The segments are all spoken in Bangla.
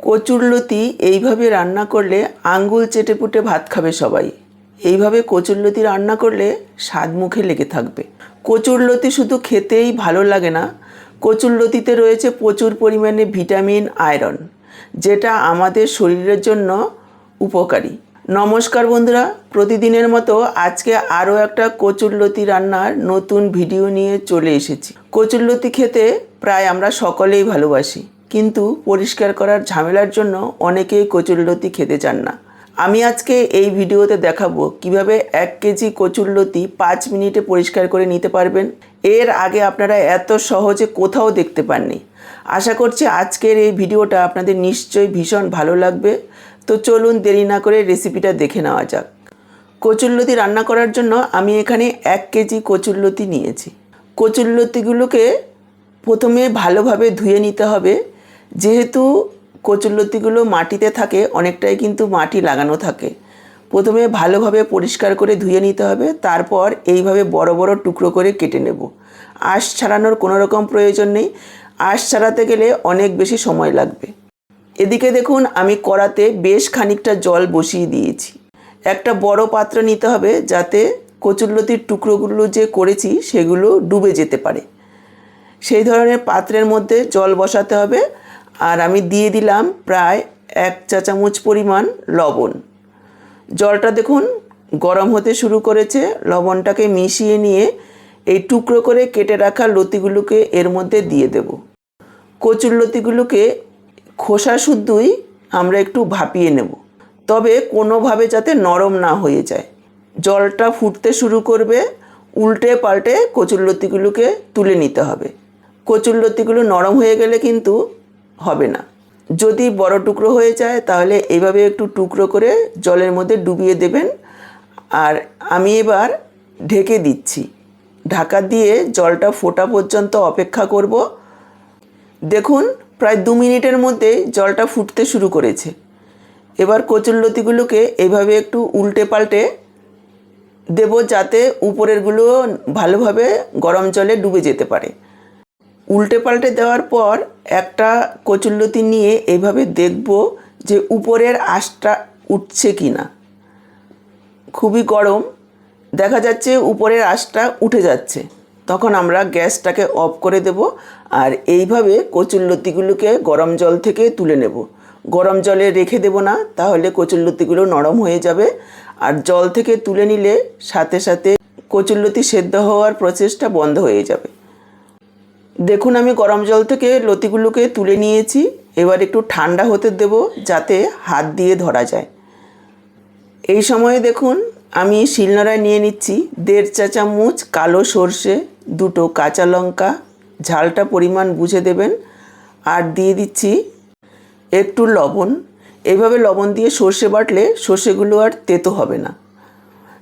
কচুরলতি এইভাবে রান্না করলে আঙ্গুল চেটে পুটে ভাত খাবে সবাই। এইভাবে কচুরলতি রান্না করলে স্বাদ মুখে লেগে থাকবে। কচুরলতি শুধু খেতেই ভালো লাগে না, কচুরলতিতে রয়েছে প্রচুর পরিমাণে ভিটামিন, আয়রন, যেটা আমাদের শরীরের জন্য উপকারী। নমস্কার বন্ধুরা, প্রতিদিনের মতো আজকে আরও একটা কচুরলতি রান্নার নতুন ভিডিও নিয়ে চলে এসেছি। কচুরলতি খেতে প্রায় আমরা সকলেই ভালোবাসি। কিন্তু পরিষ্কার করার ঝামেলার জন্য অনেকেই কচুরলতি খেতে চান না। আমি আজকে এই ভিডিওতে দেখাবো কীভাবে এক কেজি কচুরলতি পাঁচ মিনিটে পরিষ্কার করে নিতে পারবেন। এর আগে আপনারা এত সহজে কোথাও দেখতে পাননি। আশা করছি আজকের এই ভিডিওটা আপনাদের নিশ্চয়ই ভীষণ ভালো লাগবে। তো চলুন দেরি না করে রেসিপিটা দেখে নেওয়া যাক। কচুরলতি রান্না করার জন্য আমি এখানে এক কেজি কচুরলতি নিয়েছি। কচুরলতিগুলোকে প্রথমে ভালোভাবে ধুয়ে নিতে হবে। যেহেতু কচুরলতিগুলো মাটিতে থাকে, অনেকটাই কিন্তু মাটি লাগানো থাকে। প্রথমে ভালোভাবে পরিষ্কার করে ধুয়ে নিতে হবে, তারপর এইভাবে বড় বড় টুকরো করে কেটে নেব। আঁশ ছাড়ানোর কোনো রকম প্রয়োজন নেই। আঁশ ছাড়াতে গেলে অনেক বেশি সময় লাগবে। এদিকে দেখুন, আমি কড়াতে বেশ খানিকটা জল বসিয়ে দিয়েছি। একটা বড় পাত্র নিতে হবে যাতে কচুরলতির টুকরোগুলো যে করেছি, সেগুলো ডুবে যেতে পারে। সেই ধরনের পাত্রের মধ্যে জল বসাতে হবে। আর আমি দিয়ে দিলাম প্রায় এক চা চামচ পরিমাণ লবণ। জলটা দেখুন গরম হতে শুরু করেছে। লবণটাকে মিশিয়ে নিয়ে এই টুকরো করে কেটে রাখা লতিগুলোকে এর মধ্যে দিয়ে দেব। কচুর লতিগুলোকে খোসা শুদ্ধই আমরা একটু ভাপিয়ে নেব। তবে কোনোভাবে যাতে নরম না হয়ে যায়। জলটা ফুটতে শুরু করবে। উল্টে পাল্টে কচুরলতিগুলোকে তুলে নিতে হবে। কচুরলতিগুলো নরম হয়ে গেলে কিন্তু হবে না। যদি বড় টুকরো হয়ে যায়, তাহলে এইভাবে একটু টুকরো করে জলের মধ্যে ডুবিয়ে দেবেন। আর আমি এবার ঢেকে দিচ্ছি। ঢাকা দিয়ে জলটা ফোটা পর্যন্ত অপেক্ষা করব। দেখুন, প্রায় দু মিনিটের মধ্যে জলটা ফুটতে শুরু করেছে। এবার কচুরলতিগুলোকে এভাবে একটু উল্টে পাল্টে দেব যাতে উপরেরগুলো ভালোভাবে গরম জলে ডুবে যেতে পারে। উল্টে পাল্টে দেওয়ার পর একটা কচুরলতি নিয়ে এইভাবে দেখব যে উপরের আঁশটা উঠছে কি না। খুবই গরম, দেখা যাচ্ছে উপরের আঁশটা উঠে যাচ্ছে। তখন আমরা গ্যাসটাকে অফ করে দেব আর এইভাবে কচুরলতিগুলোকে গরম জল থেকে তুলে নেব। গরম জলে রেখে দেব না, তাহলে কচুরলতিগুলো নরম হয়ে যাবে। আর জল থেকে তুলে নিলে সাথে সাথে কচুরলতি সেদ্ধ হওয়ার প্রসেসটা বন্ধ হয়ে যাবে। দেখুন, আমি গরম জল থেকে লতিগুলোকে তুলে নিয়েছি। এবার একটু ঠান্ডা হতে দেব যাতে হাত দিয়ে ধরা যায়। এই সময়ে দেখুন, আমি শিলনোড়ায় নিয়ে নিচ্ছি দেড় চা চামচ কালো সর্ষে, দুটো কাঁচা লঙ্কা, ঝালটা পরিমাণ বুঝে দেবেন, আর দিয়ে দিচ্ছি একটু লবণ। এইভাবে লবণ দিয়ে সর্ষে বাটলে সর্ষেগুলো আর তেতো হবে না।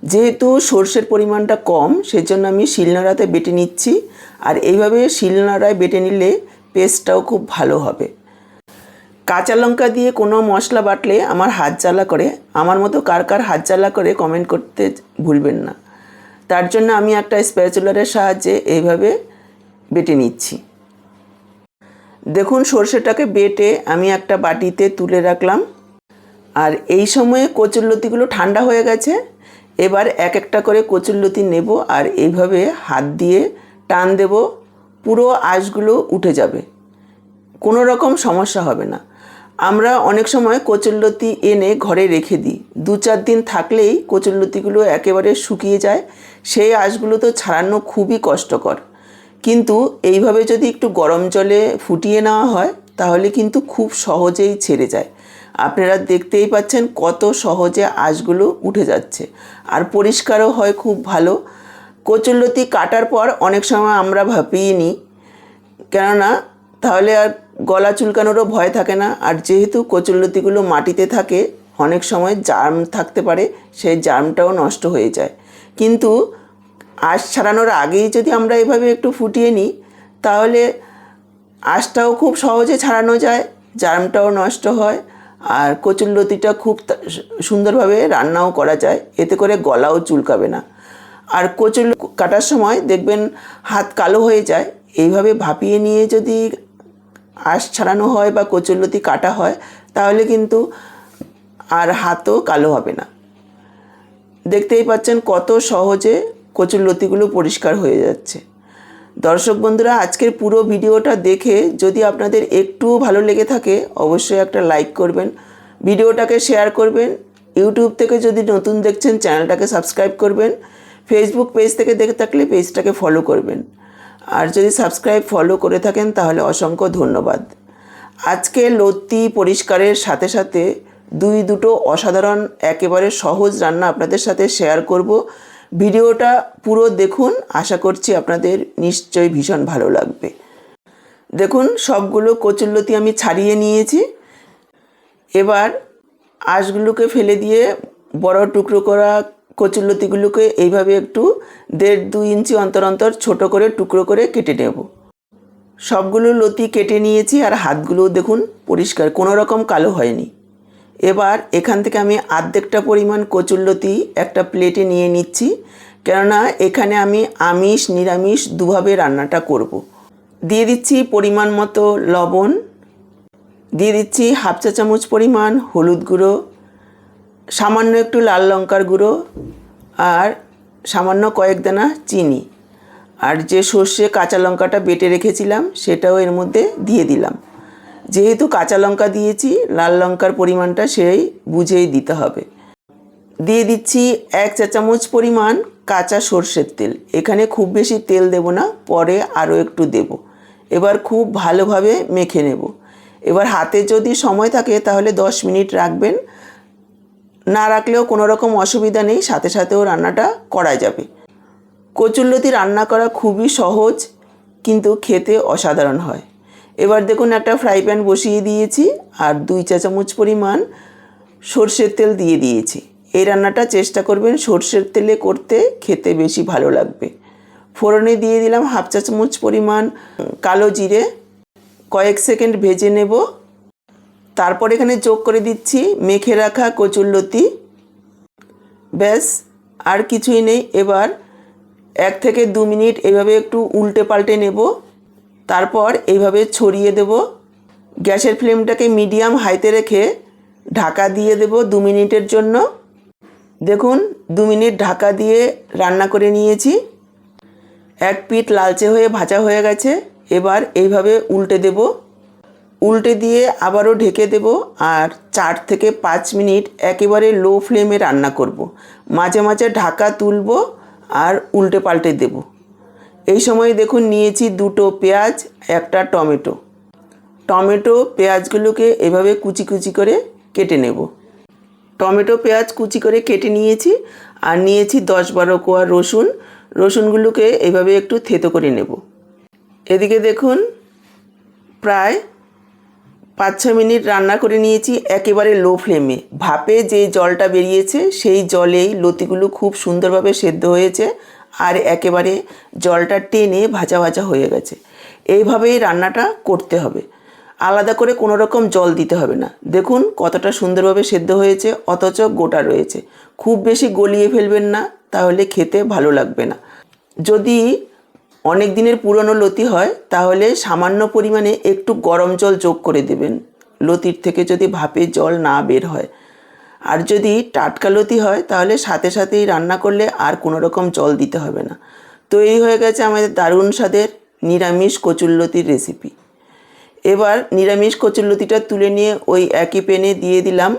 যেহেতু সর্ষের পরিমাণটা কম, সেজন্য আমি শিলনোড়াতে বেটে নিচ্ছি। আর এইভাবে শিলনোড়ায় বেটে নিলে পেস্টটাও খুব ভালো হবে। কাঁচা লঙ্কা দিয়ে কোনো মশলা বাটলে আমার হাত জ্বালা করে। আমার মতো কার কার হাত জ্বালা করে কমেন্ট করতে ভুলবেন না। তার জন্য আমি একটা স্প্যাচুলারের সাহায্যে এইভাবে বেটে নিচ্ছি। দেখুন সর্ষেটাকে বেটে আমি একটা বাটিতে তুলে রাখলাম। আর এই সময়ে কচুরলতিগুলো ঠান্ডা হয়ে গেছে। এবার এক একটা করে কচুরলতি নেব আর এইভাবে হাত দিয়ে টান দেব, পুরো আঁশগুলো উঠে যাবে। কোনো রকম সমস্যা হবে না। আমরা অনেক সময় কচুরলতি এনে ঘরে রেখে দিই। দু চার দিন থাকলেই কচুরলতিগুলো একেবারে শুকিয়ে যায়। সেই আঁশগুলো তো ছাড়ানো খুবই কষ্টকর। কিন্তু এইভাবে যদি একটু গরম জলে ফুটিয়ে নেওয়া হয়, তাহলে কিন্তু খুব সহজেই ছেড়ে যায়। আপনারা দেখতেই পাচ্ছেন কত সহজে আঁশগুলো উঠে যাচ্ছে। আর পরিষ্কারও হয় খুব ভালো। কচুরলতি কাটার পর অনেক সময় আমরা ভাপিয়ে নিই কেননা তাহলে আর গলা চুলকানোরও ভয় থাকে না। আর যেহেতু কচুরলতিগুলো মাটিতে থাকে, অনেক সময় জার্ম থাকতে পারে, সেই জার্মটাও নষ্ট হয়ে যায়। কিন্তু আঁশ ছাড়ানোর আগেই যদি আমরা এভাবে একটু ফুটিয়ে নিই, তাহলে আঁশটাও খুব সহজে ছাড়ানো যায়, জার্মটাও নষ্ট হয়। আর কচুরলতিটা খুব সুন্দরভাবে রান্নাও করা যায়। এতে করে গলাও চুলকাবে না। আর কচুর কাটার সময় দেখবেন হাত কালো হয়ে যায়। এইভাবে ভাপিয়ে নিয়ে যদি আঁশ ছাড়ানো হয় বা কচুরলতি কাটা হয়, তাহলে কিন্তু আর হাতও কালো হবে না। দেখতেই পাচ্ছেন কত সহজে কচুর লতিগুলো পরিষ্কার হয়ে যাচ্ছে। দর্শক বন্ধুরা, আজকের পুরো ভিডিওটা দেখে যদি আপনাদের একটুও ভালো লেগে থাকে, অবশ্যই একটা লাইক করবেন, ভিডিওটাকে শেয়ার করবেন, ইউটিউব থেকে যদি নতুন দেখছেন, চ্যানেলটাকে সাবস্ক্রাইব করবেন, ফেসবুক পেজ থেকে দেখে থাকলে পেজটাকে ফলো করবেন। আর যদি সাবস্ক্রাইব ফলো করে থাকেন, তাহলে অসংখ্য ধন্যবাদ। আজকে লতি পরিষ্কারের সাথে সাথে দুই দুটো অসাধারণ, একেবারে সহজ রান্না আপনাদের সাথে শেয়ার করব। ভিডিওটা পুরো দেখুন, আশা করছি আপনাদের নিশ্চয়ই ভীষণ ভালো লাগবে। দেখুন, সবগুলো কচুরলতি আমি ছাড়িয়ে নিয়েছি। এবার আঁশগুলোকে ফেলে দিয়ে বড় টুকরো করা কচুরলতিগুলোকে এইভাবে একটু দেড় দুই ইঞ্চি অন্তর অন্তর ছোটো করে টুকরো করে কেটে নেব। সবগুলো লতি কেটে নিয়েছি আর হাতগুলো দেখুন পরিষ্কার, কোনো রকম কালো হয়নি। এবার এখান থেকে আমি আর্ধেকটা পরিমাণ কচুরলতি একটা প্লেটে নিয়ে নিচ্ছি, কেননা এখানে আমি আমিষ, নিরামিষ দুভাবে রান্নাটা করব। দিয়ে দিচ্ছি পরিমাণ মতো লবণ, দিয়ে দিচ্ছি হাফ চা চামচ পরিমাণ হলুদ গুঁড়ো, সামান্য একটু লাল লঙ্কার গুঁড়ো আর সামান্য কয়েক দানা চিনি আর যে সর্ষে কাঁচা লঙ্কাটা বেটে রেখেছিলাম সেটাও এর মধ্যে দিয়ে দিলাম যেহেতু কাঁচা লঙ্কা দিয়েছি, লাল লঙ্কার পরিমাণটা সেই বুঝেই দিতে হবে। দিয়ে দিচ্ছি এক চা চামচ পরিমাণ কাঁচা সর্ষের তেল। এখানে খুব বেশি তেল দেব না, পরে আরও একটু দেব। এবার খুব ভালোভাবে মেখে নেব। এবার হাতে যদি সময় থাকে তাহলে দশ মিনিট রাখবেন। না রাখলেও কোনো রকম অসুবিধা নেই, সাথে সাথেও রান্নাটা করা যাবে। কচুরলতি রান্না করা খুবই সহজ, কিন্তু খেতে অসাধারণ হয়। এবার দেখুন একটা ফ্রাই প্যান বসিয়ে দিয়েছি আর দুই চা চামচ পরিমাণ সর্ষের তেল দিয়ে দিয়েছি। এই রান্নাটা চেষ্টা করবেন সর্ষের তেলে করতে, খেতে বেশি ভালো লাগবে। ফোড়নে দিয়ে দিলাম হাফ চা চামচ পরিমাণ কালো জিরে। কয়েক সেকেন্ড ভেজে নেব। তারপর এখানে যোগ করে দিচ্ছি মেখে রাখা কচুরলতি ব্যাস, আর কিছুই নেই। এবার এক থেকে দু মিনিট এভাবে একটু উল্টে পাল্টে নেব। তারপর এইভাবে ছড়িয়ে দেব। গ্যাসের ফ্লেমটাকে মিডিয়াম হাইতে রেখে ঢাকা দিয়ে দেব দু মিনিটের জন্য। দেখুন, দু মিনিট ঢাকা দিয়ে রান্না করে নিয়েছি। এক পিঠ লালচে হয়ে ভাজা হয়ে গেছে। এবার এইভাবে উল্টে দেব। উল্টে দিয়ে আবারও ঢেকে দেব আর চার থেকে পাঁচ মিনিট একেবারে লো ফ্লেমে রান্না করব। মাঝে মাঝে ঢাকা তুলব আর উল্টে পাল্টে দেব। এই সময় দেখুন নিয়েছি দুটো পেঁয়াজ, একটা টমেটো। টমেটো পেঁয়াজগুলোকে এভাবে কুচি কুচি করে কেটে নেব। টমেটো পেঁয়াজ কুচি করে কেটে নিয়েছি আর নিয়েছি দশ বারো কোয়া রসুন। রসুনগুলোকে এভাবে একটু থেতো করে নেব। এদিকে দেখুন প্রায় পাঁচ ছ মিনিট রান্না করে নিয়েছি একেবারে লো ফ্লেমে। ভাপে যে জলটা বেরিয়েছে সেই জলেই লতিগুলো খুব সুন্দরভাবে সেদ্ধ হয়েছে আর একেবারে জলটা টেনে ভাজা ভাজা হয়ে গেছে। এইভাবেই রান্নাটা করতে হবে। আলাদা করে কোনো রকম জল দিতে হবে না। দেখুন কতটা সুন্দরভাবে সেদ্ধ হয়েছে, অথচ গোটা রয়েছে। খুব বেশি গলিয়ে ফেলবেন না, তাহলে খেতে ভালো লাগবে না। যদি অনেক দিনের পুরনো লতি হয়, তাহলে সামান্য পরিমাণে একটু গরম জল যোগ করে দেবেন। লতির থেকে যদি ভাপে জল না বের হয় আর যদি টাটকা লতি হয়, তাহলে সাথে সাথেই রান্না করলে আর কোনো রকম জল দিতে হবে না। তৈরি হয়ে গেছে আমাদের দারুণ স্বাদের নিরামিষ কচুরলতির রেসিপি এবার নিরামিষ কচুরলতিটা তুলে নিয়ে ওই একই প্যানে দিয়ে দিলাম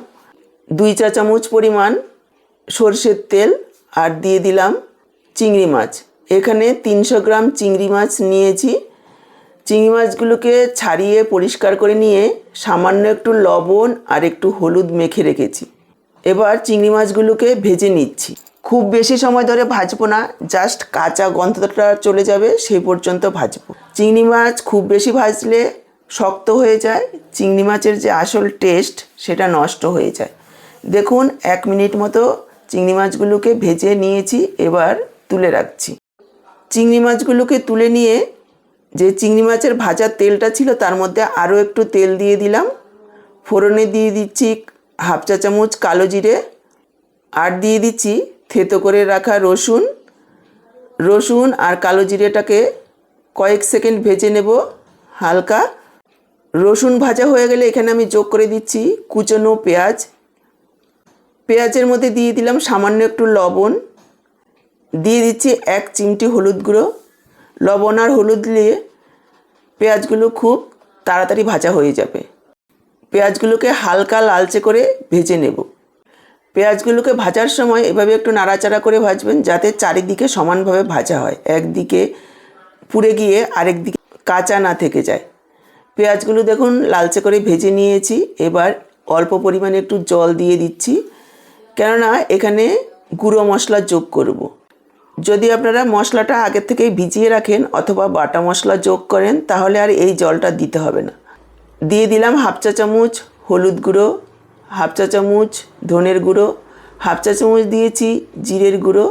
দুই চা চামচ পরিমাণ সর্ষের তেল আর দিয়ে দিলাম চিংড়ি মাছ। এখানে তিনশো গ্রাম চিংড়ি মাছ নিয়েছি। চিংড়ি মাছগুলোকে ছাড়িয়ে পরিষ্কার করে নিয়ে সামান্য একটু লবণ আর একটু হলুদ মেখে রেখেছি। এবার চিংড়ি মাছগুলোকে ভেজে নিচ্ছি। খুব বেশি সময় ধরে ভাজবো না জাস্ট কাঁচা গন্ধটা চলে যাবে, সেই পর্যন্ত ভাজবো। চিংড়ি মাছ খুব বেশি ভাজলে শক্ত হয়ে যায়, চিংড়ি মাছের যে আসল টেস্ট সেটা নষ্ট হয়ে যায়। দেখুন, এক মিনিট মতো চিংড়ি মাছগুলোকে ভেজে নিয়েছি, এবার তুলে রাখছি। চিংড়ি মাছগুলোকে তুলে নিয়ে যে চিংড়ি মাছের ভাজার তেলটা ছিল, তার মধ্যে আরও একটু তেল দিয়ে দিলাম। ফোড়নে দিয়ে দিচ্ছি হাফ চা চামচ কালো জিরে, আর দিয়ে দিচ্ছি থেতো করে রাখা রসুন। রসুন আর কালো জিরেটাকে কয়েক সেকেন্ড ভেজে নেব হালকা। রসুন ভাজা হয়ে গেলে এখানে আমি যোগ করে দিচ্ছি কুচনো পেঁয়াজ। পেঁয়াজের মধ্যে দিয়ে দিলাম সামান্য একটু লবণ। দিয়ে দিচ্ছি এক চিমটি হলুদ গুঁড়ো। লবণ আর হলুদ দিয়ে পেঁয়াজগুলো খুব তাড়াতাড়ি ভাজা হয়ে যাবে। পেঁয়াজগুলোকে হালকা লালচে করে ভেজে নেব। পেঁয়াজগুলোকে ভাজার সময় এভাবে একটু নাড়াচাড়া করে ভাজবেন যাতে চারিদিকে সমানভাবে ভাজা হয়। একদিকে পুড়ে গিয়ে আরেক দিকে কাঁচা না থেকে যায়। পেঁয়াজগুলো দেখুন লালচে করে ভেজে নিয়েছি। এবার অল্প পরিমাণে একটু জল দিয়ে দিচ্ছি। কেননা এখানে গুঁড়ো মশলা যোগ করব। যদি আপনারা মশলাটা আগের থেকেই ভিজিয়ে রাখেন অথবা বাটা মশলা যোগ করেন তাহলে আর এই জলটা দিতে হবে না। দিয়ে দিলাম হাফ চা চামচ হলুদ গুঁড়ো, হাফ চা চামচ ধনের গুঁড়ো, হাফ চা চামচ দিয়েছি জিরের গুঁড়ো,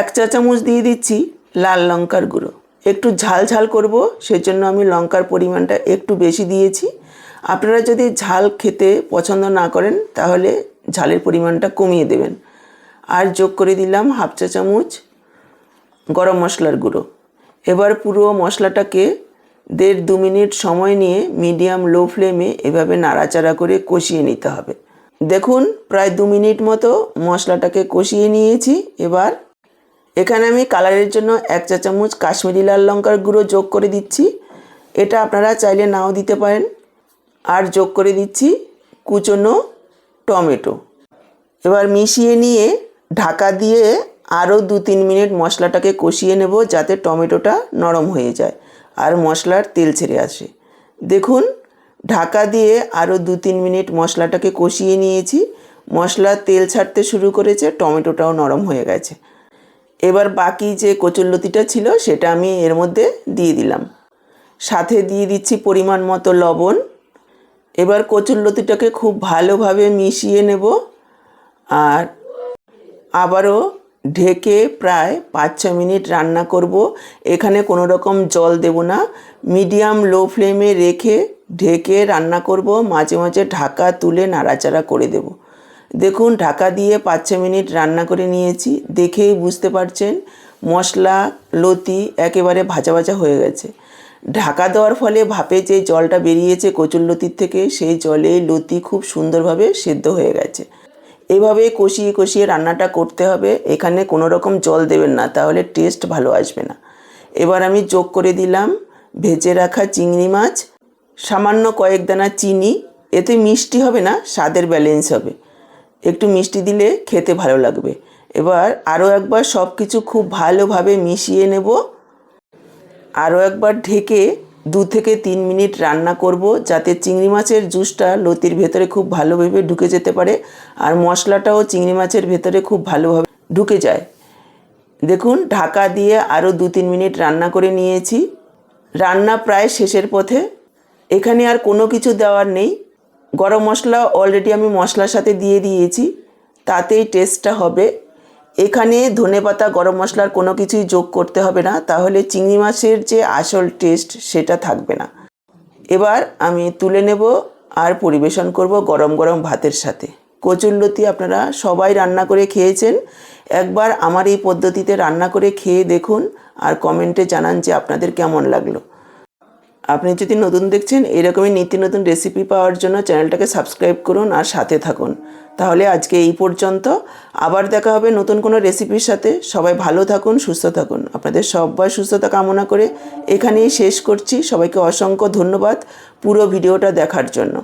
এক চা চামচ দিয়ে দিচ্ছি লাল লঙ্কার গুঁড়ো। একটু ঝাল ঝাল করব, সেজন্য আমি লঙ্কার পরিমাণটা একটু বেশি দিয়েছি। আপনারা যদি ঝাল খেতে পছন্দ না করেন, তাহলে ঝালের পরিমাণটা কমিয়ে দেবেন। আর যোগ করে দিলাম হাফ চা চামচ গরম মশলার গুঁড়ো। এবার পুরো মশলাটাকে দেড় দু মিনিট সময় নিয়ে মিডিয়াম লো ফ্লেমে এভাবে নাড়াচাড়া করে কষিয়ে নিতে হবে। দেখুন, প্রায় দু মিনিট মতো মশলাটাকে কষিয়ে নিয়েছি। এবার এখানে আমি কালারের জন্য এক চা চামচ কাশ্মীরি লাল লঙ্কার গুঁড়ো যোগ করে দিচ্ছি। এটা আপনারা চাইলে নাও দিতে পারেন। আর যোগ করে দিচ্ছি কুচনো টমেটো। এবার মিশিয়ে নিয়ে ঢাকা দিয়ে আরও দু তিন মিনিট মশলাটাকে কষিয়ে নেব যাতে টমেটোটা নরম হয়ে যায়। আর মশলার তেল ছেড়ে আসে। দেখুন, ঢাকা দিয়ে আরও দু তিন মিনিট মশলাটাকে কষিয়ে নিয়েছি। মশলা তেল ছাড়তে শুরু করেছে, টমেটোটাও নরম হয়ে গেছে। এবার বাকি যে কচুরলতিটা ছিল, সেটা আমি এর মধ্যে দিয়ে দিলাম। সাথে দিয়ে দিচ্ছি পরিমাণ মতো লবণ। এবার কচুরলতিটাকে খুব ভালোভাবে মিশিয়ে নেব। আর আবারও ঢেকে প্রায় পাঁচ ছ মিনিট রান্না করব। এখানে কোনো রকম জল দেব না। মিডিয়াম লো ফ্লেমে রেখে ঢেকে রান্না করব। মাঝে মাঝে ঢাকা তুলে নাড়াচাড়া করে দেব। দেখুন, ঢাকা দিয়ে পাঁচ ছ মিনিট রান্না করে নিয়েছি। দেখেই বুঝতে পারছেন, মশলা, লতি একেবারে ভাজা ভাজা হয়ে গেছে। ঢাকা দেওয়ার ফলে ভাপে যে জলটা বেরিয়েছে কচুর লতির থেকে, সেই জলে লতি খুব সুন্দরভাবে সেদ্ধ হয়ে গেছে। এভাবে কষিয়ে কষিয়ে রান্নাটা করতে হবে। এখানে কোনো রকম জল দেবেন না, তাহলে টেস্ট ভালো আসবে না। এবার আমি যোগ করে দিলাম ভেজে রাখা চিংড়ি মাছ, সামান্য কয়েক দানা চিনি। এতে মিষ্টি হবে না, স্বাদের ব্যালেন্স হবে। একটু মিষ্টি দিলে খেতে ভালো লাগবে। এবার আরও একবার সব কিছু খুব ভালোভাবে মিশিয়ে নেব। আরও একবার ঢেকে দু থেকে তিন মিনিট রান্না করব, যাতে চিংড়ি মাছের জুসটা লতির ভেতরে খুব ভালোভাবে ঢুকে যেতে পারে আর মশলাটাও চিংড়ি মাছের ভেতরে খুব ভালোভাবে ঢুকে যায়। দেখুন, ঢাকা দিয়ে আরও দু তিন মিনিট রান্না করে নিয়েছি। রান্না প্রায় শেষের পথে। এখানে আর কোনো কিছু দেওয়ার নেই। গরম মশলা অলরেডি আমি মশলার সাথে দিয়ে দিয়েছি। তাতেই টেস্টটা হবে। এখানে ধনেপাতা গরম মশলার কোনো কিছুই যোগ করতে হবে না। তাহলে চিংড়ি মাছের যে আসল টেস্ট সেটা থাকবে না। এবার আমি তুলে নেব আর পরিবেশন করব গরম গরম ভাতের সাথে। কচুরলতি আপনারা সবাই রান্না করে খেয়েছেন। একবার আমার এই পদ্ধতিতে রান্না করে খেয়ে দেখুন আর কমেন্টে জানান যে আপনাদের কেমন লাগল। আপনি যদি নতুন দেখছেন, এরকমই নিত্য নতুন রেসিপি পাওয়ার জন্য চ্যানেলটাকে সাবস্ক্রাইব করুন আর সাথে থাকুন। তাহলে আজকে এই পর্যন্ত। আবার দেখা হবে নতুন কোনো রেসিপির সাথে। সবাই ভালো থাকুন, সুস্থ থাকুন। আপনাদের সবাই সুস্থতা কামনা করে এখানেই শেষ করছি। সবাইকে অসংখ্য ধন্যবাদ পুরো ভিডিওটা দেখার জন্য।